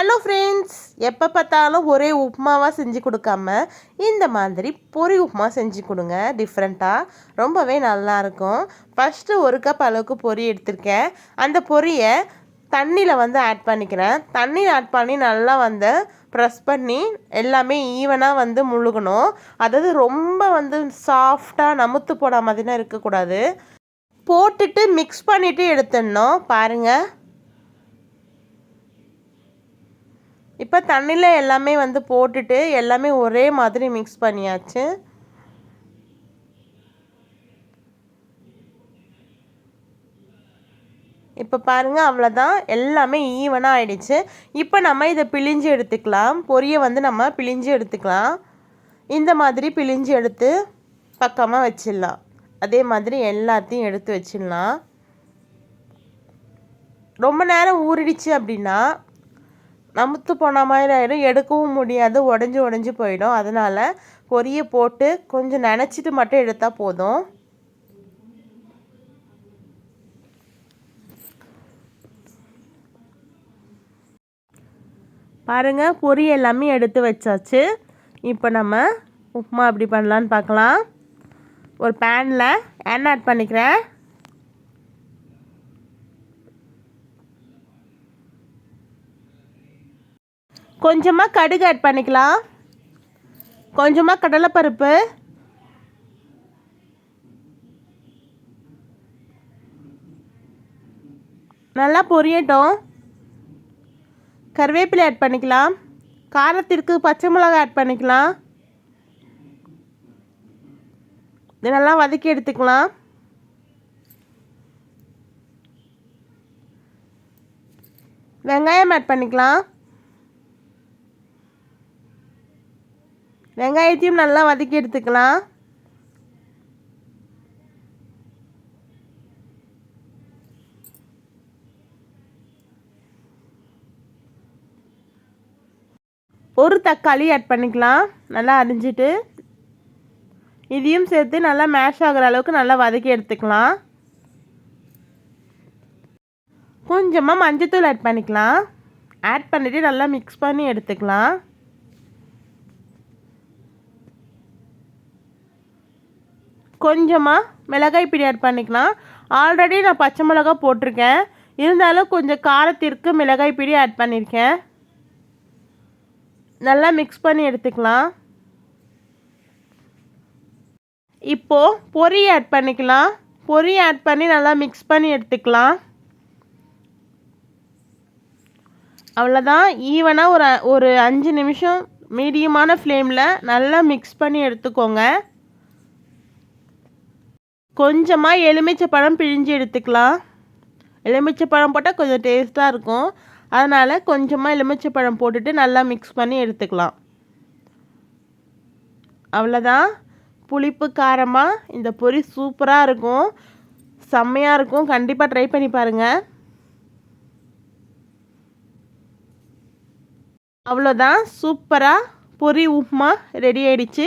Hello friends எப்போ பார்த்தாலும் ஒரே உப்புமாவாக செஞ்சு கொடுக்காம இந்த மாதிரி பொரி உப்புமா செஞ்சு கொடுங்க. டிஃப்ரெண்ட்டாக ரொம்பவே நல்லாயிருக்கும் ஃபஸ்ட்டு ஒரு கப் அளவுக்கு பொரி எடுத்திருக்கேன். அந்த பொரியை தண்ணியில் வந்து ஆட் பண்ணிக்கிறேன். தண்ணி ஆட் பண்ணி நல்லா வந்து ப்ரெஸ் பண்ணி எல்லாமே ஈவனாக வந்து முழுகணும். அதாவது ரொம்ப வந்து சாஃப்டாக நமுத்து போட மாதிரிலாம் இருக்கக்கூடாது. போட்டுட்டு மிக்ஸ் பண்ணிவிட்டு எடுத்துடணும். பாருங்கள் இப்போ தண்ணியில் எல்லாமே வந்து போட்டுட்டு எல்லாமே ஒரே மாதிரி மிக்ஸ் பண்ணியாச்சு. இப்போ பாருங்கள் அவ்வளோதான் எல்லாமே ஈவனாக ஆயிடுச்சு. இப்போ நம்ம இதை பிழிஞ்சு எடுத்துக்கலாம். பொரியை வந்து நம்ம பிழிஞ்சு எடுத்துக்கலாம். இந்த மாதிரி பிழிஞ்சு எடுத்து பக்கமாக வச்சிடலாம். அதே மாதிரி எல்லாத்தையும் எடுத்து வச்சிடலாம். ரொம்ப நேரம் ஊறிடுச்சு அப்படின்னா நமுத்து போன மாதிரி ஆகிடும் எடுக்கவும் முடியாது. உடஞ்சி உடஞ்சி போயிடும். அதனால் பொரிய போட்டு கொஞ்சம் நினச்சிட்டு மட்டும் எடுத்தால் போதும். பாருங்கள் பொரி எல்லாமே எடுத்து வச்சாச்சு. இப்போ நம்ம உப்புமா அப்படி பண்ணலான்னு பார்க்கலாம். ஒரு பேனில் எண்ணெய் ஆட் பண்ணிக்கிறேன். கொஞ்சமாக கடுகு ஆட் பண்ணிக்கலாம். கொஞ்சமாக கடலைப்பருப்பு. நல்லா பொரியட்டும். கருவேப்பிலை ஆட் பண்ணிக்கலாம். காரத்திற்கு பச்சை மிளகாய் ஆட் பண்ணிக்கலாம். நல்லா வதக்கி எடுத்துக்கலாம். வெங்காயம் ஆட் பண்ணிக்கலாம். வெங்காயத்தையும் நல்லா வதக்கி எடுத்துக்கலாம். ஒரு தக்காளி ஆட் பண்ணிக்கலாம். நல்லா அரிஞ்சிட்டு. இதையும் சேர்த்து நல்லா மேஷ் ஆகிற அளவுக்கு நல்லா வதக்கி எடுத்துக்கலாம். கொஞ்சமாக மஞ்சத்தூள் ஆட் பண்ணிக்கலாம். ஆட் பண்ணிவிட்டு நல்லா மிக்ஸ் பண்ணி எடுத்துக்கலாம். கொஞ்சமாக மிளகாய் பிடி ஆட் பண்ணிக்கலாம் ஆல்ரெடி நான் பச்சை மிளகா போட்டிருக்கேன். இருந்தாலும் கொஞ்சம் காரத்திற்கு மிளகாய் பிடி ஆட் பண்ணியிருக்கேன் நல்லா மிக்ஸ் பண்ணி எடுத்துக்கலாம். இப்போது பொரி ஆட் பண்ணிக்கலாம். பொரி ஆட் பண்ணி நல்லா மிக்ஸ் பண்ணி எடுத்துக்கலாம். அவ்வளோதான் ஈவனாக ஒரு ஒரு அஞ்சு நிமிஷம் மீடியமான ஃப்ளேமில் நல்லா மிக்ஸ் பண்ணி எடுத்துக்கோங்க. கொஞ்சமாக எலுமிச்சை பழம் பிழிஞ்சு எடுத்துக்கலாம். எலுமிச்சை பழம் போட்டால் கொஞ்சம் டேஸ்ட்டாக இருக்கும். அதனால் கொஞ்சமாக எலுமிச்சை பழம் போட்டுட்டு நல்லா மிக்ஸ் பண்ணி எடுத்துக்கலாம். அவ்வளோதான் புளிப்பு காரமாக இந்த பொரி சூப்பராக இருக்கும். செம்மையாக இருக்கும். கண்டிப்பாக ட்ரை பண்ணி பாருங்கள் அவ்வளோதான் சூப்பராக பொரி உப்புமா ரெடி ஆயிடுச்சு.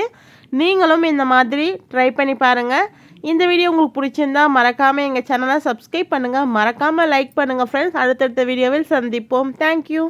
நீங்களும் இந்த மாதிரி ட்ரை பண்ணி பாருங்கள் இந்த வீடியோ உங்களுக்கு பிடிச்சிருந்தா மறக்காமல் எங்கள் சேனலை சப்ஸ்கிரைப் பண்ணுங்கள் மறக்காமல் லைக் பண்ணுங்கள் ஃப்ரெண்ட்ஸ் அடுத்தடுத்த வீடியோவில் சந்திப்போம். தேங்க்யூ